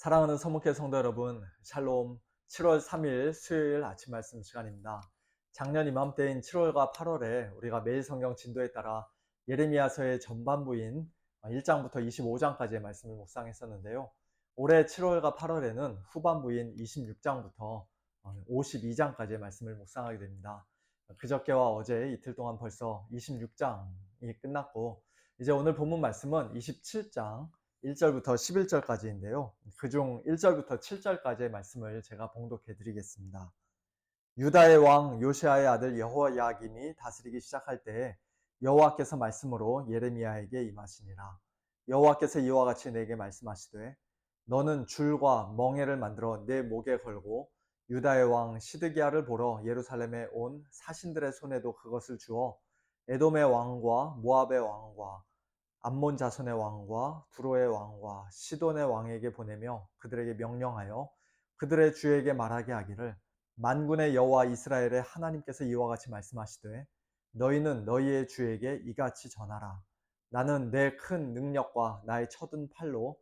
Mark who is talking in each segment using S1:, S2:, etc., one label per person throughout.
S1: 사랑하는 서목회 성도 여러분, 샬롬 7월 3일 수요일 아침 말씀 시간입니다. 작년 이맘때인 7월과 8월에 우리가 매일 성경 진도에 따라 예레미야서의 전반부인 1장부터 25장까지의 말씀을 묵상했었는데요. 올해 7월과 8월에는 후반부인 26장부터 52장까지의 말씀을 묵상하게 됩니다. 그저께와 어제 이틀 동안 벌써 26장이 끝났고 이제 오늘 본문 말씀은 27장 1절부터 11절까지인데요. 그중 1절부터 7절까지의 말씀을 제가 봉독해 드리겠습니다. 유다의 왕 요시아의 아들 여호야김이 다스리기 시작할 때에 여호와께서 말씀으로 예레미야에게 임하시니라. 여호와께서 이와 같이 내게 말씀하시되 너는 줄과 멍에를 만들어 내 목에 걸고 유다의 왕 시드기야를 보러 예루살렘에 온 사신들의 손에도 그것을 주어 에돔의 왕과 모압의 왕과 암몬 자손의 왕과 두로의 왕과 시돈의 왕에게 보내며 그들에게 명령하여 그들의 주에게 말하게 하기를 만군의 여호와 이스라엘의 하나님께서 이와 같이 말씀하시되 너희는 너희의 주에게 이같이 전하라. 나는 내 큰 능력과 나의 쳐든 팔로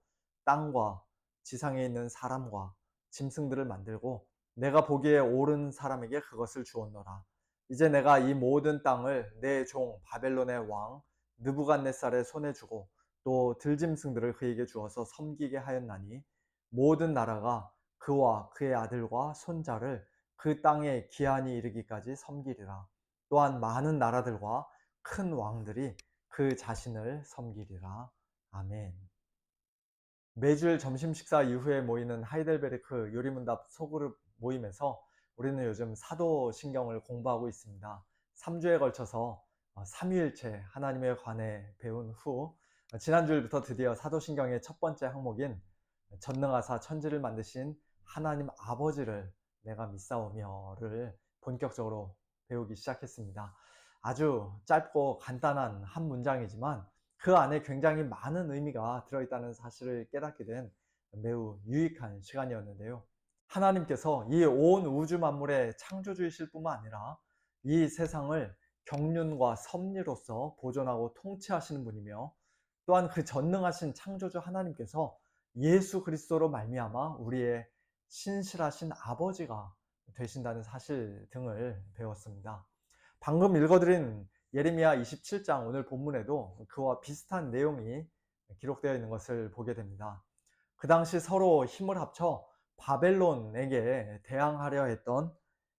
S1: 땅과 지상에 있는 사람과 짐승들을 만들고 내가 보기에 옳은 사람에게 그것을 주었노라. 이제 내가 이 모든 땅을 내 종 바벨론의 왕 느부갓네살의 손에 주고 또 들짐승들을 그에게 주어서 섬기게 하였나니 모든 나라가 그와 그의 아들과 손자를 그 땅에 기한이 이르기까지 섬기리라. 또한 많은 나라들과 큰 왕들이 그 자신을 섬기리라. 아멘. 매주일 점심 식사 이후에 모이는 하이델베르크 요리문답 소그룹 모임에서 우리는 요즘 사도신경을 공부하고 있습니다. 3주에 걸쳐서 어, 삼위일체 하나님에 관해 배운 후 어, 지난주일부터 드디어 사도신경의 첫 번째 항목인 전능하사 천지를 만드신 하나님 아버지를 내가 믿사오며를 본격적으로 배우기 시작했습니다. 아주 짧고 간단한 한 문장이지만 그 안에 굉장히 많은 의미가 들어있다는 사실을 깨닫게 된 매우 유익한 시간이었는데요. 하나님께서 이 온 우주 만물의 창조주이실 뿐만 아니라 이 세상을 경륜과 섭리로서 보존하고 통치하시는 분이며 또한 그 전능하신 창조주 하나님께서 예수 그리스도로 말미암아 우리의 신실하신 아버지가 되신다는 사실 등을 배웠습니다. 방금 읽어드린 예레미야 27장 오늘 본문에도 그와 비슷한 내용이 기록되어 있는 것을 보게 됩니다. 그 당시 서로 힘을 합쳐 바벨론에게 대항하려 했던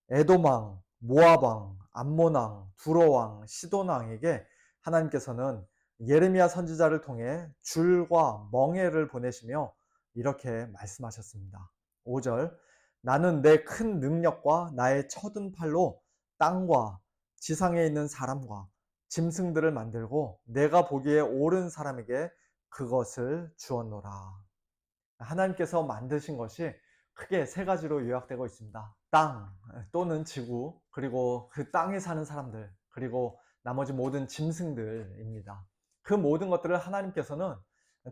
S1: 에도망, 모아방, 암모낭, 두로왕, 시돈왕에게 하나님께서는 예레미야 선지자를 통해 줄과 멍에를 보내시며 이렇게 말씀하셨습니다. 5절 나는 내 큰 능력과 나의 쳐든 팔로 땅과 지상에 있는 사람과 짐승들을 만들고 내가 보기에 옳은 사람에게 그것을 주었노라. 하나님께서 만드신 것이 크게 세 가지로 요약되고 있습니다. 땅 또는 지구, 그리고 그 땅에 사는 사람들, 그리고 나머지 모든 짐승들입니다. 그 모든 것들을 하나님께서는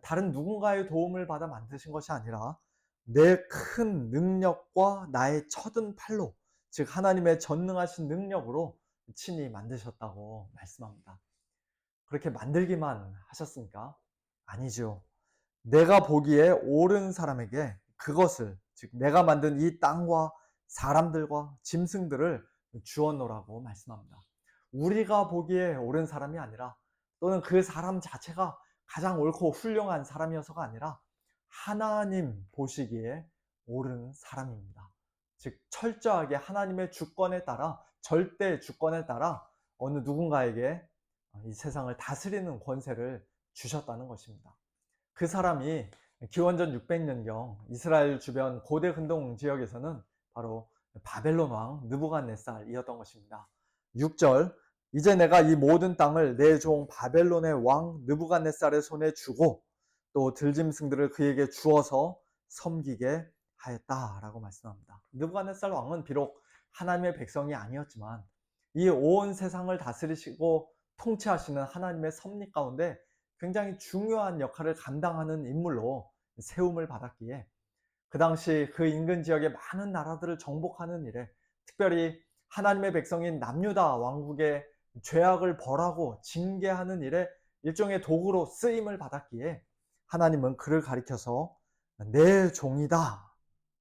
S1: 다른 누군가의 도움을 받아 만드신 것이 아니라 내 큰 능력과 나의 쳐든 팔로, 즉 하나님의 전능하신 능력으로 친히 만드셨다고 말씀합니다. 그렇게 만들기만 하셨습니까? 아니죠. 내가 보기에 옳은 사람에게 그것을 즉 내가 만든 이 땅과 사람들과 짐승들을 주었노라고 말씀합니다. 우리가 보기에 옳은 사람이 아니라 또는 그 사람 자체가 가장 옳고 훌륭한 사람이어서가 아니라 하나님 보시기에 옳은 사람입니다. 즉 철저하게 하나님의 주권에 따라 절대 주권에 따라 어느 누군가에게 이 세상을 다스리는 권세를 주셨다는 것입니다. 그 사람이 기원전 600년경 이스라엘 주변 고대 근동 지역에서는 바로 바벨론 왕 느부갓네살이었던 것입니다. 6절 이제 내가 이 모든 땅을 내 종 바벨론의 왕 느부갓네살의 손에 주고 또 들짐승들을 그에게 주어서 섬기게 하였다라고 말씀합니다. 느부갓네살 왕은 비록 하나님의 백성이 아니었지만 이 온 세상을 다스리시고 통치하시는 하나님의 섭리 가운데 굉장히 중요한 역할을 감당하는 인물로 세움을 받았기에 그 당시 그 인근 지역의 많은 나라들을 정복하는 일에 특별히 하나님의 백성인 남유다 왕국의 죄악을 벌하고 징계하는 일에 일종의 도구로 쓰임을 받았기에 하나님은 그를 가리켜서 내 종이다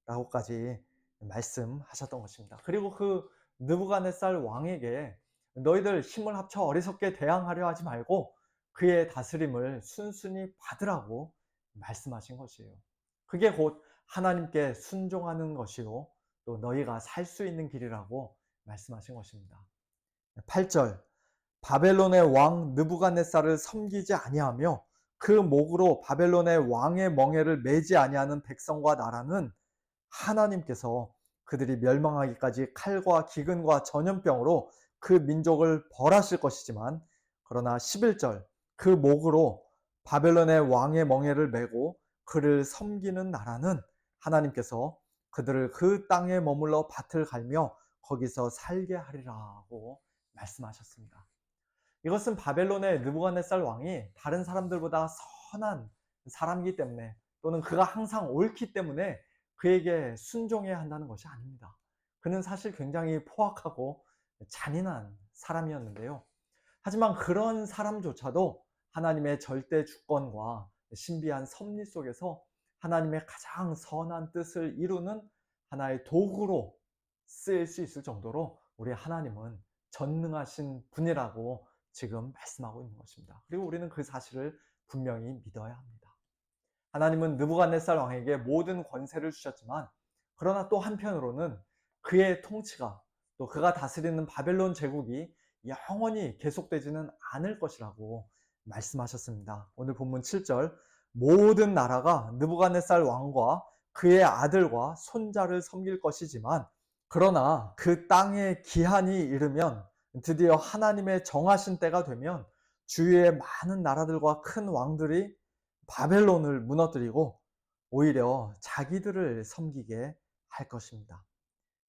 S1: 라고까지 말씀하셨던 것입니다. 그리고 그 느부갓네살 왕에게 너희들 힘을 합쳐 어리석게 대항하려 하지 말고 그의 다스림을 순순히 받으라고 말씀하신 것이에요. 그게 곧 하나님께 순종하는 것이요 또 너희가 살 수 있는 길이라고 말씀하신 것입니다. 8절 바벨론의 왕 느부갓네살을 섬기지 아니하며 그 목으로 바벨론의 왕의 멍에를 매지 아니하는 백성과 나라는 하나님께서 그들이 멸망하기까지 칼과 기근과 전염병으로 그 민족을 벌하실 것이지만 그러나 11절 그 목으로 바벨론의 왕의 멍에를 메고 그를 섬기는 나라는 하나님께서 그들을 그 땅에 머물러 밭을 갈며 거기서 살게 하리라고 말씀하셨습니다. 이것은 바벨론의 느부갓네살 왕이 다른 사람들보다 선한 사람이기 때문에 또는 그가 항상 옳기 때문에 그에게 순종해야 한다는 것이 아닙니다. 그는 사실 굉장히 포악하고 잔인한 사람이었는데요. 하지만 그런 사람조차도 하나님의 절대 주권과 신비한 섭리 속에서 하나님의 가장 선한 뜻을 이루는 하나의 도구로 쓰일 수 있을 정도로 우리 하나님은 전능하신 분이라고 지금 말씀하고 있는 것입니다. 그리고 우리는 그 사실을 분명히 믿어야 합니다. 하나님은 느부갓네살 왕에게 모든 권세를 주셨지만 그러나 또 한편으로는 그의 통치가 또 그가 다스리는 바벨론 제국이 영원히 계속되지는 않을 것이라고 말씀하셨습니다. 오늘 본문 7절 모든 나라가 느부갓네살 왕과 그의 아들과 손자를 섬길 것이지만 그러나 그 땅의 기한이 이르면 드디어 하나님의 정하신 때가 되면 주위의 많은 나라들과 큰 왕들이 바벨론을 무너뜨리고 오히려 자기들을 섬기게 할 것입니다.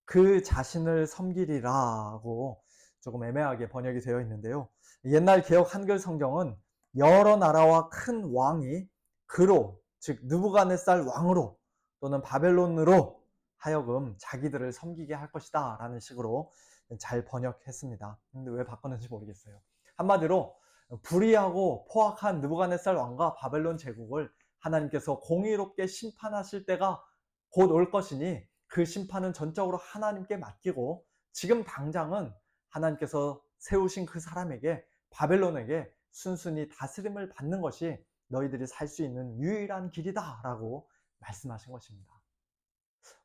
S1: 그 자신을 섬기리라고 조금 애매하게 번역이 되어 있는데요. 옛날 개혁 한글 성경은 여러 나라와 큰 왕이 그로 즉 느부갓네살 왕으로 또는 바벨론으로 하여금 자기들을 섬기게 할 것이다 라는 식으로 잘 번역했습니다. 근데 왜 바꿨는지 모르겠어요. 한마디로 불의하고 포악한 느부갓네살 왕과 바벨론 제국을 하나님께서 공의롭게 심판하실 때가 곧 올 것이니 그 심판은 전적으로 하나님께 맡기고 지금 당장은 하나님께서 세우신 그 사람에게 바벨론에게 순순히 다스림을 받는 것이 너희들이 살 수 있는 유일한 길이다 라고 말씀하신 것입니다.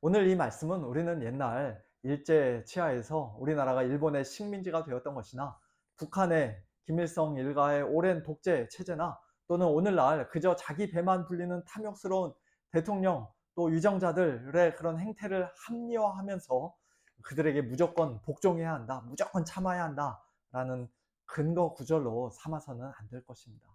S1: 오늘 이 말씀은 우리는 옛날 일제 치하에서 우리나라가 일본의 식민지가 되었던 것이나 북한의 김일성 일가의 오랜 독재 체제나 또는 오늘날 그저 자기 배만 불리는 탐욕스러운 대통령 또 유정자들의 그런 행태를 합리화하면서 그들에게 무조건 복종해야 한다, 무조건 참아야 한다 라는 근거 구절로 삼아서는 안 될 것입니다.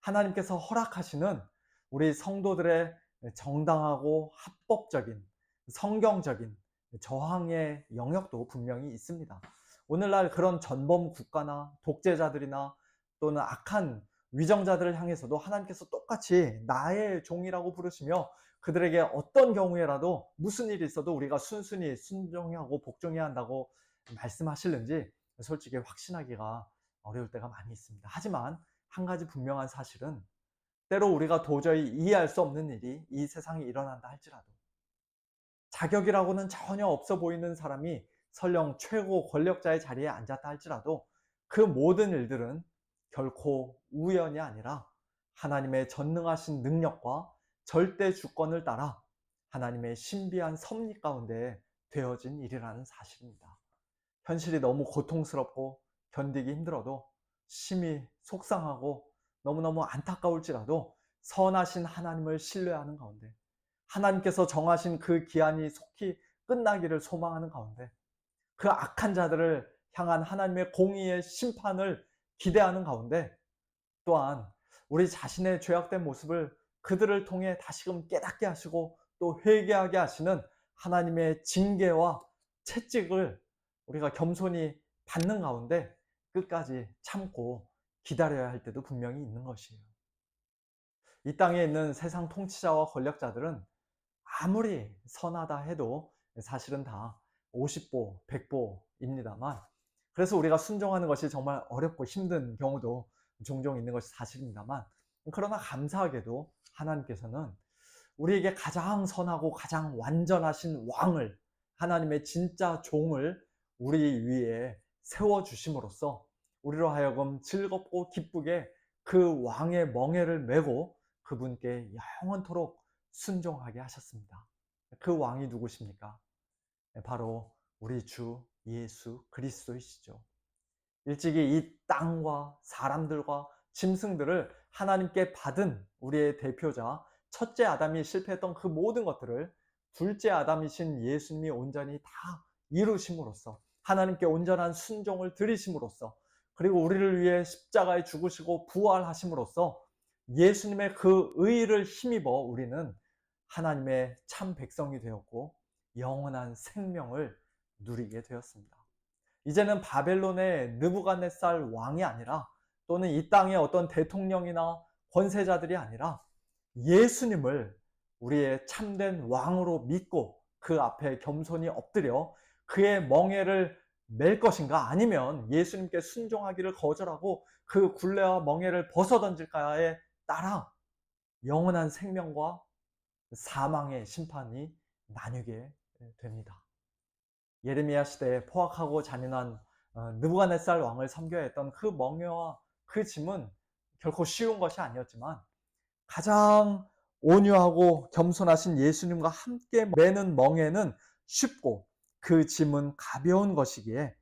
S1: 하나님께서 허락하시는 우리 성도들의 정당하고 합법적인 성경적인 저항의 영역도 분명히 있습니다. 오늘날 그런 전범 국가나 독재자들이나 또는 악한 위정자들을 향해서도 하나님께서 똑같이 나의 종이라고 부르시며 그들에게 어떤 경우에라도 무슨 일이 있어도 우리가 순순히 순종하고 복종해야 한다고 말씀하실는지 솔직히 확신하기가 어려울 때가 많이 있습니다. 하지만 한 가지 분명한 사실은 때로 우리가 도저히 이해할 수 없는 일이 이 세상에 일어난다 할지라도 자격이라고는 전혀 없어 보이는 사람이 설령 최고 권력자의 자리에 앉았다 할지라도 그 모든 일들은 결코 우연이 아니라 하나님의 전능하신 능력과 절대 주권을 따라 하나님의 신비한 섭리 가운데 되어진 일이라는 사실입니다. 현실이 너무 고통스럽고 견디기 힘들어도 심히 속상하고 너무너무 안타까울지라도 선하신 하나님을 신뢰하는 가운데 하나님께서 정하신 그 기한이 속히 끝나기를 소망하는 가운데 그 악한 자들을 향한 하나님의 공의의 심판을 기대하는 가운데 또한 우리 자신의 죄악된 모습을 그들을 통해 다시금 깨닫게 하시고 또 회개하게 하시는 하나님의 징계와 채찍을 우리가 겸손히 받는 가운데 끝까지 참고 기다려야 할 때도 분명히 있는 것이에요. 이 땅에 있는 세상 통치자와 권력자들은 아무리 선하다 해도 사실은 다 50보, 100보입니다만 그래서 우리가 순종하는 것이 정말 어렵고 힘든 경우도 종종 있는 것이 사실입니다만 그러나 감사하게도 하나님께서는 우리에게 가장 선하고 가장 완전하신 왕을 하나님의 진짜 종을 우리 위에 세워 주심으로써 우리로 하여금 즐겁고 기쁘게 그 왕의 멍에를 메고 그분께 영원토록 순종하게 하셨습니다. 그 왕이 누구십니까? 네, 바로 우리 주 예수 그리스도이시죠. 일찍이 이 땅과 사람들과 짐승들을 하나님께 받은 우리의 대표자 첫째 아담이 실패했던 그 모든 것들을 둘째 아담이신 예수님이 온전히 다 이루심으로써 하나님께 온전한 순종을 드리심으로써 그리고 우리를 위해 십자가에 죽으시고 부활하심으로써 예수님의 그 의를 힘입어 우리는 하나님의 참 백성이 되었고 영원한 생명을 누리게 되었습니다. 이제는 바벨론의 느부갓네살 왕이 아니라 또는 이 땅의 어떤 대통령이나 권세자들이 아니라 예수님을 우리의 참된 왕으로 믿고 그 앞에 겸손히 엎드려 그의 멍에를 맬 것인가 아니면 예수님께 순종하기를 거절하고 그 굴레와 멍에를 벗어던질까에 따라 영원한 생명과 사망의 심판이 나뉘게 됩니다. 예레미야 시대에 포악하고 잔인한 어, 느부갓네살 왕을 섬겨야 했던 그 멍에와 그 짐은 결코 쉬운 것이 아니었지만 가장 온유하고 겸손하신 예수님과 함께 매는 멍에는 쉽고 그 짐은 가벼운 것이기에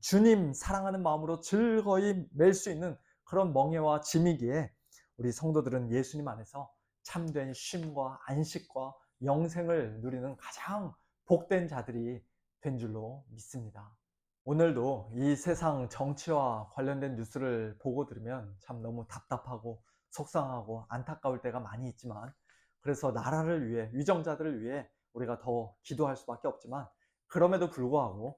S1: 주님 사랑하는 마음으로 즐거이 맬 수 있는 그런 멍에와 짐이기에 우리 성도들은 예수님 안에서 참된 쉼과 안식과 영생을 누리는 가장 복된 자들이 된 줄로 믿습니다. 오늘도 이 세상 정치와 관련된 뉴스를 보고 들으면 참 너무 답답하고 속상하고 안타까울 때가 많이 있지만 그래서 나라를 위해 위정자들을 위해 우리가 더 기도할 수밖에 없지만 그럼에도 불구하고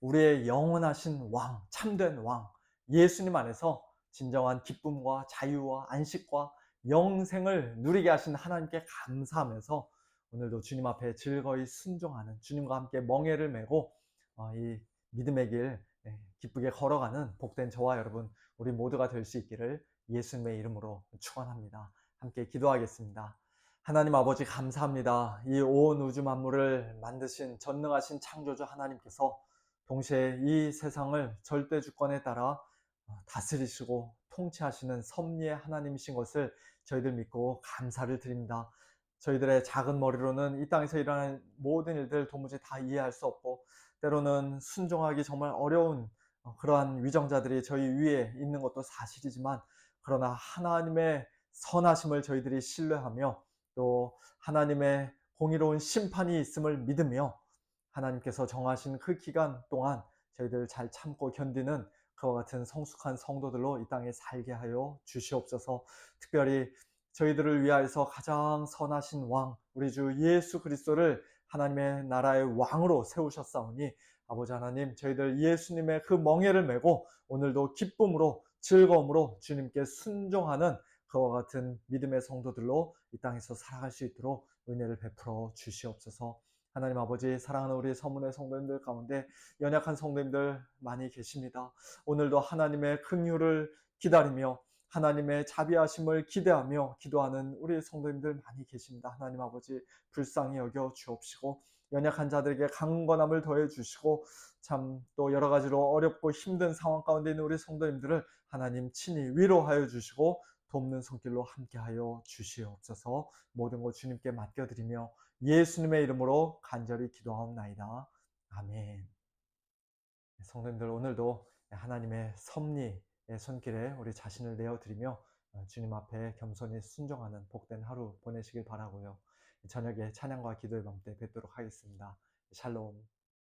S1: 우리의 영원하신 왕, 참된 왕, 예수님 안에서 진정한 기쁨과 자유와 안식과 영생을 누리게 하신 하나님께 감사하면서 오늘도 주님 앞에 즐거이 순종하는 주님과 함께 멍해를 메고 어, 이 믿음의 길 네, 기쁘게 걸어가는 복된 저와 여러분 우리 모두가 될 수 있기를 예수님의 이름으로 축원합니다. 함께 기도하겠습니다. 하나님 아버지 감사합니다. 이 온 우주 만물을 만드신 전능하신 창조주 하나님께서 동시에 이 세상을 절대 주권에 따라 어, 다스리시고 통치하시는 섭리의 하나님이신 것을 저희들 믿고 감사를 드립니다. 저희들의 작은 머리로는 이 땅에서 일어나는 모든 일들 도무지 다 이해할 수 없고 때로는 순종하기 정말 어려운 어, 그러한 위정자들이 저희 위에 있는 것도 사실이지만 그러나 하나님의 선하심을 저희들이 신뢰하며 또 하나님의 공의로운 심판이 있음을 믿으며 하나님께서 정하신 그 기간 동안 저희들 잘 참고 견디는 그와 같은 성숙한 성도들로 이 땅에 살게 하여 주시옵소서. 특별히 저희들을 위하여서 가장 선하신 왕, 우리 주 예수 그리스도를 하나님의 나라의 왕으로 세우셨사오니 아버지 하나님 저희들 예수님의 그 멍에를 메고 오늘도 기쁨으로 즐거움으로 주님께 순종하는 그와 같은 믿음의 성도들로 이 땅에서 살아갈 수 있도록 은혜를 베풀어 주시옵소서. 하나님 아버지 사랑하는 우리 서문의 성도님들 가운데 연약한 성도님들 많이 계십니다. 오늘도 하나님의 긍휼을 기다리며 하나님의 자비하심을 기대하며 기도하는 우리 성도님들 많이 계십니다. 하나님 아버지 불쌍히 여겨 주옵시고 연약한 자들에게 강건함을 더해 주시고 참 또 여러 가지로 어렵고 힘든 상황 가운데 있는 우리 성도님들을 하나님 친히 위로하여 주시고 돕는 손길로 함께하여 주시옵소서 모든 것 주님께 맡겨드리며 예수님의 이름으로 간절히 기도하옵나이다. 아멘. 성도님들 오늘도 하나님의 섭리의 손길에 우리 자신을 내어드리며 주님 앞에 겸손히 순종하는 복된 하루 보내시길 바라고요. 저녁에 찬양과 기도의 밤때 뵙도록 하겠습니다. 샬롬.